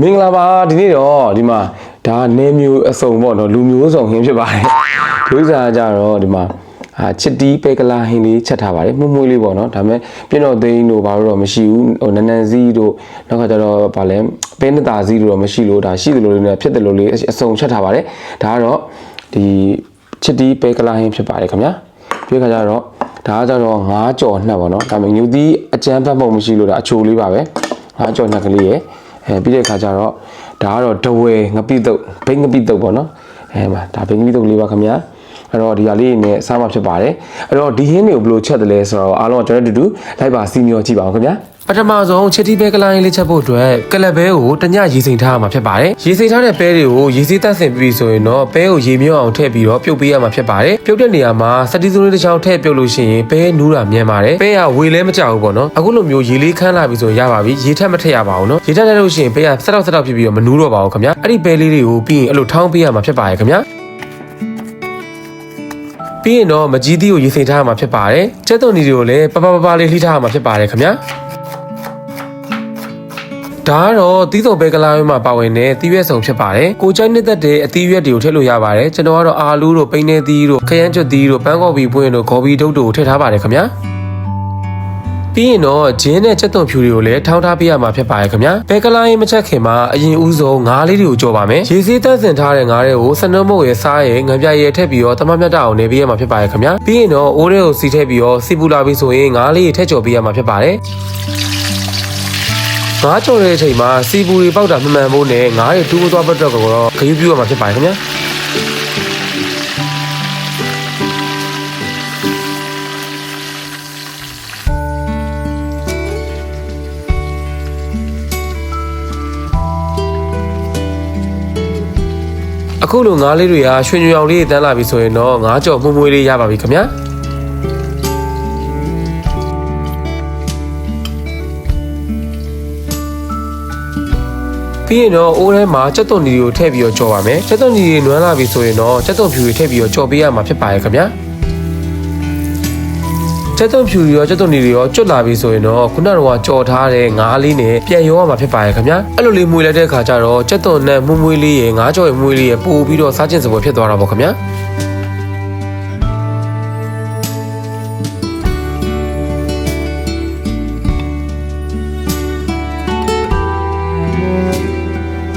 မင်္ဂလာပါဒီနေ့တော့ဒီမှာဒါနေမျိုးအစုံပေါ့နော်လူမျိုးစုံဟင်းဖြစ်ပါတယ်ဒုစားကြတော့ဒီမှာအာချစ်တီးပေကလာဟင်းလေးချက်ထားပါတယ်မှုမွေးလေးပေါ့နော်ဒါပေမဲ့ပြည့်တော့သိန်းတို့ဘာလို့တော့မရှိဘူးဟိုနန်းနန်းစည်းတို့နောက်ကကျတော့ဗာလဲပဲနတာစည်းတို့တော့မရှိလို့ဒါရှိတယ်လို့လေးနဲ့ဖြစ်တယ်လို့လေးအစုံချက်ထားပါတယ်ဒါကတော့ဒီချစ်တီးပေကလာဟင်းဖြစ်ပါတယ်ခင်ဗျာပြီးခါကျတော့ဒါကကျတော့ငါးကြော်နှက်ပေါ့နော်ဒါပေမဲ့ညူတီးအကျန်းဖတ်မှုမရှိလို့ဒါအချိုလေးပါပဲငါးကြော်နှက်ကလေးရယ် အဲပြီးတဲ့အခါကျတော့ဒါကတော့ဒဝဲငပိတုတ်ဘိန်းငပိတုတ်ပေါ့နော်အဲမှာဒါဘိန်းငပိတုတ်လေးပါခင်ဗျာအဲ့တော့ဒီဟာလေးနဲ့စားမှဖြစ်ပါတယ်အဲ့တော့ဒီဟင်းတွေကိုဘယ်လိုချက်တယ်လဲဆိုတော့အားလုံးကကျွန်တော်တို့အတူတူလိုက်ပါစီမျောကြည့်ပါအောင်ခင်ဗျာ ပထမဆုံးချက်တီပဲကလိုင်းလေးချက်ဖို့အတွက်ကလပ်ဘဲကိုတညရေစိမ်ထားရမှာဖြစ်ပါတယ်ရေစိမ်ထားတဲ့ပဲတွေကိုရေစီးတက်ဆင်ပြီးဆိုရင်တော့ပဲကိုရေမြော့အောင်ထည့်ပြီးတော့ပြုတ်ပေးရမှာဖြစ်ပါတယ်ပြုတ်တဲ့နေရာမှာစတီစုလေးတစ်ချောင်းထည့်ပြုတ်လို့ရှိရင်ပဲနူးတာမြန်ပါတယ်ပဲကဝေလဲမကြောက်ဘူးပေါ့နော်အခုလိုမျိုးရေလေးခန်းလာပြီဆိုရင်ရပါပြီရေထက်မထည့်ရပါဘူးနော်ရေထက်လိုက်လို့ရှိရင်ပဲကဆက်တော့ဆက်တော့ဖြစ်ပြီးတော့မနူးတော့ပါဘူးခင်ဗျာအဲ့ဒီပဲလေးတွေကိုပြီးရင်အဲ့လိုထောင်းပေးရမှာဖြစ်ပါတယ်ခင်ဗျာပြီးရင်တော့မကြီးသီးကိုရေစိမ်ထားရမှာဖြစ်ပါတယ်။ကျက်သွန်နီတွေကိုလည်းပပပပလေးလှိထားရမှာဖြစ်ပါတယ်ခင်ဗျာ။ ဒါကတော့သီးစုံပဲကလာရွေးမှာပါဝင်တဲ့သီးရွက်စုံဖြစ်ပါတယ်။ကိုချိုင်းနှစ်သက်တဲ့အသီးရွက်တွေကိုထည့်လို့ရပါတယ်။ကျွန်တော်ကတော့အာလူးတို့ပိန်းနေသီးတို့ခရမ်းကျွတ်သီးတို့ပန်းကော်ပီပွင့်တို့ဂေါ်ဘီဒုတ်တို့ကိုထည့်ထားပါတယ်ခင်ဗျာ။ပြီးရင်တော့ဂျင်းနဲ့ချက်သွန်ဖြူတွေကိုလည်းထောင်းထားပေးရမှာဖြစ်ပါတယ်ခင်ဗျာဘဲကလာရင်မချက်ခင်မှာအရင်ဦးဆုံးငါးလေးတွေကိုကြော်ပါမယ်ရေစီးသက်စင်ထားတဲ့ငါးတွေကိုစနုံးမုတ်ရဲ့စားရဲ့ငံပြရဲ့ထည့်ပြီးတော့တမမြတ်တအောင်နေပေးရမှာဖြစ်ပါတယ်ခင်ဗျာပြီးရင်တော့အိုးတွေကိုစီထည့်ပြီးတော့စီပူလာပြီးဆိုရင်ငါးလေးတွေထည့်ကြော်ပေးရမှာဖြစ်ပါတယ် ငါးကြော်တဲ့အချိန်မှာစီပူတွေပေါက်တာမှန်မှန်ဖို့နဲ့ငါးတွေတူးမသွားပတ်တော့ကတော့ခယူးပြူရမှာဖြစ်ပါတယ်ခင်ဗျာအခုလိုငါးလေးတွေကရွှေညူရောင်လေးတန်းလာပြီဆိုရင်တော့ငါးကြော်မှုမွေးလေးရပါပြီခင်ဗျာ ပြီးရင်တော့အိုးထဲမှာစက်သွန်နီတွေကိုထည့်ပြီးတော့ကြော်ပါမယ်စက်သွန်နီတွေနွမ်းလာပြီဆိုရင်တော့စက်သွန်ဖြူတွေထည့်ပြီးတော့ကြော်ပေးရမှာဖြစ်ပါရဲ့ခင်ဗျာစက်သွန်ဖြူတွေရောစက်သွန်နီတွေရောကျွတ်လာပြီဆိုရင်တော့ခုနကတော့ကြော်ထားတဲ့ငါးလေးနဲ့ပြန်ရောရမှာဖြစ်ပါရဲ့ခင်ဗျာအဲ့လိုလေးမှုလိုက်တဲ့အခါကျတော့စက်သွန်နဲ့မှုမွေးလေးရဲ့ငါးကြော်ရဲ့မှုမွေးလေးရဲ့ပို့ပြီးတော့စားကျင်စပွဲဖြစ်သွားတာပေါ့ခင်ဗျာ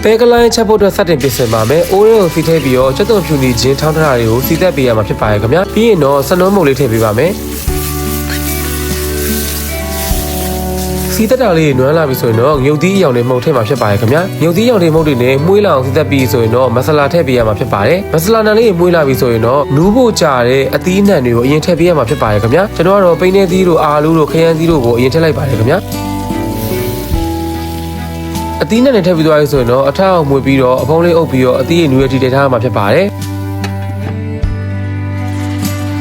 ပဲကလိုင်းချက်ဖို့အတွက်စတင်ပြင်ဆင်ပါမယ်။အိုးရဲကိုစီထည့်ပြီးတော့ချက်သွန်ဖြူနေခြင်းထောင်းထားတာတွေကိုစီသက်ပေးရမှာဖြစ်ပါရဲ့ခင်ဗျာ။ပြီးရင်တော့စနုံးမုတ်လေးထည့်ပေးပါမယ်။စီသက်တာလေးနွမ်းလာပြီဆိုရင်တော့ငုတ်သီးအရောင်တွေမှုတ်ထည့်မှာဖြစ်ပါရဲ့ခင်ဗျာ။ငုတ်သီးအရောင်တွေမှုတ်တွေနဲ့မှုေးလာအောင်စီသက်ပြီးဆိုရင်တော့မဆလာထည့်ပေးရမှာဖြစ်ပါတယ်။မဆလာနံလေးမှုေးလာပြီဆိုရင်တော့နူးဖို့ကြာတဲ့အသီးနှံတွေကိုအရင်ထည့်ပေးရမှာဖြစ်ပါရဲ့ခင်ဗျာ။ကျွန်တော်ကတော့ပိန်းနေသီးတို့အာလူးတို့ခရမ်းသီးတို့ကိုအရင်ထည့်လိုက်ပါတယ်ခင်ဗျာ။ အသီးနဲ့နဲ့ထည့်ပြီးသွားပြီဆိုရင်တော့အထက်အောင်မွေပြီးတော့အဖုံးလေးအုပ်ပြီးတော့အသီးရဲ့နူရတီထည့်ထားရမှာဖြစ်ပါတယ်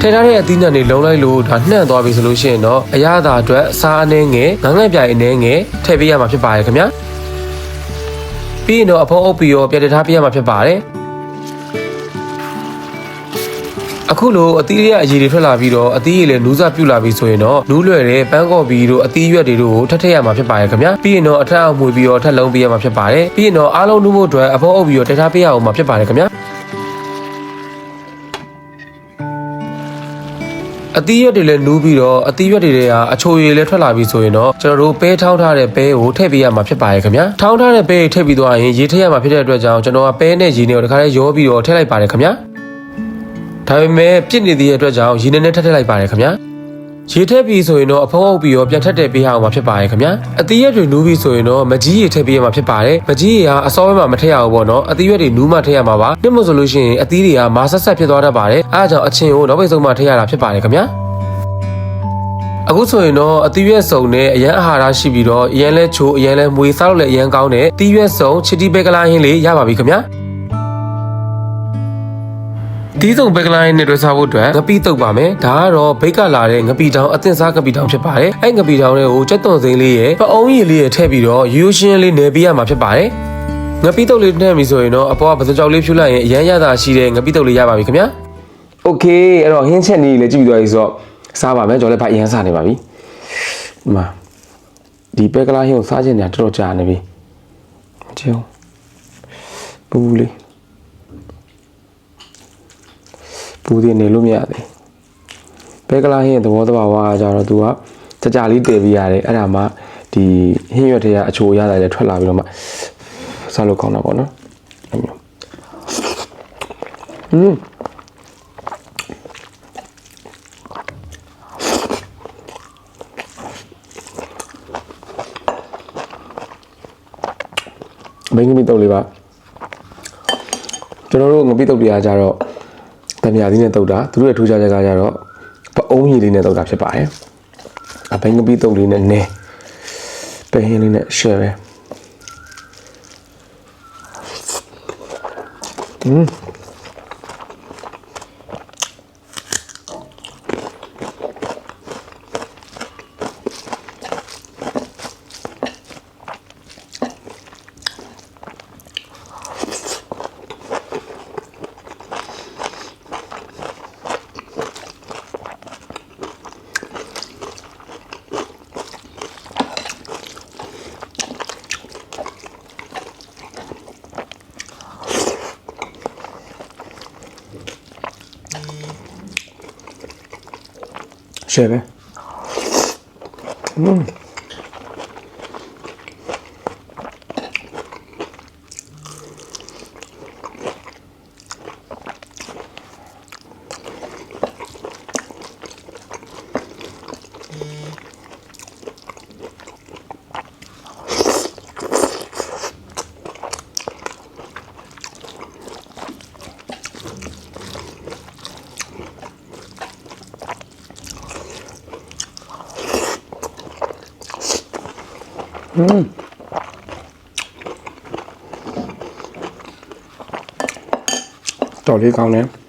ထည့်ထားတဲ့အသီးနဲ့နေလုံးလိုက်လို့ဒါနှံ့သွားပြီဆိုလို့ရှိရင်တော့အရသာအတွက်အစားအနှဲငယ်ငန်းငယ်ပြိုင်အနှဲငယ်ထည့်ပေးရမှာဖြစ်ပါတယ်ခင်ဗျာပြီးရင်တော့အဖုံးအုပ်ပြီးတော့ပြည့်ထားပေးရမှာဖြစ်ပါတယ် အခုလိုအသီးရဲ့အရည်တွေထွက်လာပြီးတော့အသီးရည်လည်းနူးစပြုတ်လာပြီးဆိုရင်တော့နူးလွယ်တဲ့ပန်းကော်ဘီတို့အသီးရွက်တွေတို့ကိုထပ်ထည့်ရမှာဖြစ်ပါတယ်ခင်ဗျာပြီးရင်တော့အထက်အောင်မွေပြီးတော့ထပ်လုံးပေးရမှာဖြစ်ပါတယ်ပြီးရင်တော့အားလုံးနူးဖို့အတွက်အဖုံးအုပ်ပြီးတော့တက်ထားပေးရအောင်မှာဖြစ်ပါတယ်ခင်ဗျာအသီးရွက်တွေလည်းနူးပြီးတော့အသီးရွက်တွေတွေကအချိုရည်လည်းထွက်လာပြီးဆိုရင်တော့ကျွန်တော်တို့ပဲထောင်းထားတဲ့ပဲကိုထည့်ပေးရမှာဖြစ်ပါတယ်ခင်ဗျာထောင်းထားတဲ့ပဲထည့်ပြီးသွားရင်ရေထည့်ရမှာဖြစ်တဲ့အတွက်ကြောင့်ကျွန်တော်ကပဲနဲ့ရေနဲ့ကိုတခါလေးရောပြီးတော့ထည့်လိုက်ပါတယ်ခင်ဗျာ ဒါပေမဲ့ပြစ်နေသေးတဲ့အတွက်ကြောင့်ရေနဲ့နဲ့ထပ်ထည့်လိုက်ပါတယ်ခင်ဗျာရေထည့်ပြီးဆိုရင်တော့အဖုံးအုပ်ပြီးတော့ပြန်ထပ်တဲ့ပေးရအောင်မှာဖြစ်ပါတယ်ခင်ဗျာအသီးရွက်တွေနူးပြီးဆိုရင်တော့မကြီးရေထည့်ပေးရမှာဖြစ်ပါတယ်မကြီးရေကအစောပိုင်းမှာမထည့်ရဘူးပေါ့နော်အသီးရွက်တွေနူးမှထည့်ရမှာပါနှစ်မို့ဆိုလို့ရှိရင်အသီးတွေကမာဆက်ဆက်ဖြစ်သွားတတ်ပါတယ်အဲအကြောင်းအချင်းကိုနောက်ပိတ်ဆုံးမှထည့်ရတာဖြစ်ပါတယ်ခင်ဗျာအခုဆိုရင်တော့အသီးရွက်စုံနဲ့အရန်အာဟာရရှိပြီးတော့အရန်လဲချိုးအရန်လဲမွေစားလို့လည်းအရန်ကောင်းတဲ့သီးရွက်စုံချစ်တီပဲကလာဟင်းလေးရပါပြီခင်ဗျာ တီးဆုံဘက်ကလိုင်းနဲ့တွဲစားဖို့အတွက်ငပီတုပ်ပါမယ်။ဒါကတော့ဘိတ်ကလာတဲ့ငပီတောင်အသင့်စားငပီတောင်ဖြစ်ပါတယ်။အဲ့ငပီတောင်တွေကိုကြက်သွန်စိမ့်လေးရဲ့ပအုံးရည်လေးရဲ့ထည့်ပြီးတော့ရိုးရှင်းလေးနယ်ပေးရမှာဖြစ်ပါတယ်။ငပီတုပ်လေးနဲ့ပြီဆိုရင်တော့အပေါ်ကဗစကြောက်လေးဖြူလိုက်ရင်အရန်ရတာရှိတဲ့ငပီတုပ်လေးရပါပြီခင်ဗျာ။ Okay အဲ့တော့ဟင်းချက်နေလေးကြည့်ပြီးသွားပြီဆိုတော့စားပါမယ်ကျွန်တော်လည်းဖတ်အရန်စားနေပါပြီ။ဒီမှာဒီဘက်ကလိုင်းကိုစားချင်တာတော်တော်ကြာနေပြီ။မချေဘူး။ဘူးလေး ပူသေးနေလို့မရသေးဘဲကလာဟင်းရဲ့သဘောတဘာဝကကြတော့ तू ကကြကြလေးတည်ပြီးရတယ်အဲ့ဒါမှဒီဟင်းရွက်တွေကအချိုရတာလည်းထွက်လာပြီးတော့မှစားလို့ကောင်းတာပေါ့နော်အဲ့မျိုးอืมဘင်္ဂမီတုပ်လေးပါကျွန်တော်တို့ငပိတုပ်တွေကကြတော့ တံမြာသီးနဲ့တုပ်တာသူတို့ရဲ့ထူးခြားချက်ကကြတော့ပအုံးရည်လေးနဲ့တုပ်တာဖြစ်ပါတယ်အဘင်္ဂမီတုပ်လေးနဲ့နည်းပဲဟင်းလေးနဲ့ share ပဲ ရှယ် อืมတော်လေးကောင်းတယ်ရှယ်အဲ့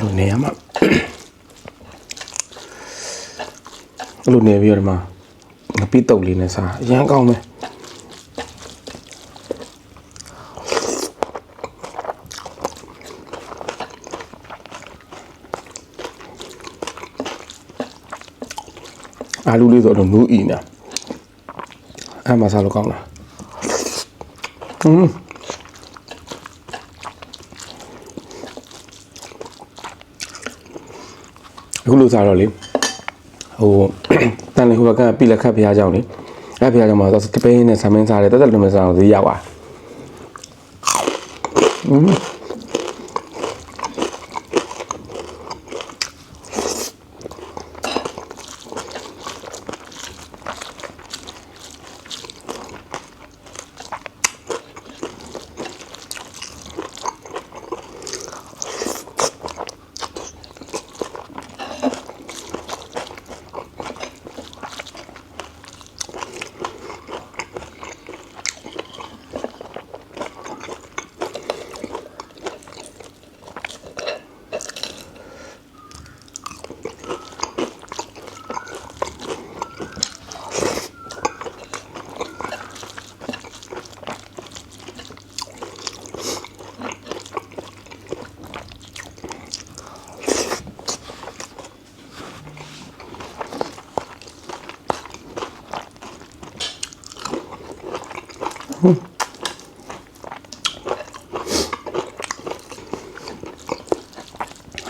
လိုနေရမှာအဲ့လိုနေပြီးတော့ဒီမှာငပိတုပ်လေးနဲ့စားအရန်ကောင်းမ လူလေးဆိုတော့နူးအီနေအဲ့မှာစားလို့ကောင်းလားဟွန်းခုလိုစားတော့လေဟိုတန်လေဟိုဘက်ကပိလက်ခတ်ဖရားကြောင့်လေအဲ့ဖရားကြောင့်မှာသပင်းနဲ့ဆမင်းစားတယ်တက်တက်လုံးမစားအောင်ဈေးရောက်ပါอืม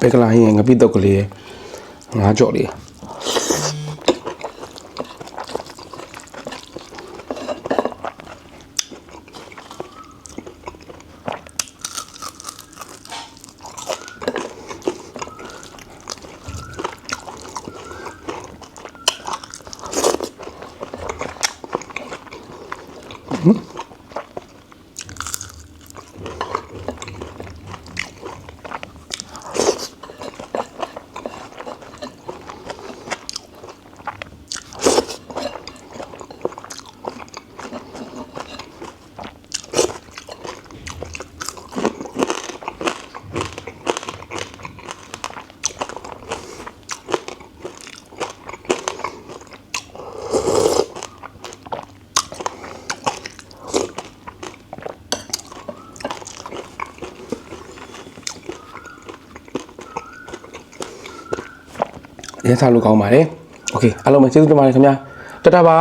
ပဲကလာဟင်းငပိတု ရင်းစားလို့ကောင်းပါတယ်။ Okay အားလုံးပဲကျေးဇူးတင်ပါတယ်ခင်ဗျာ။တတပါ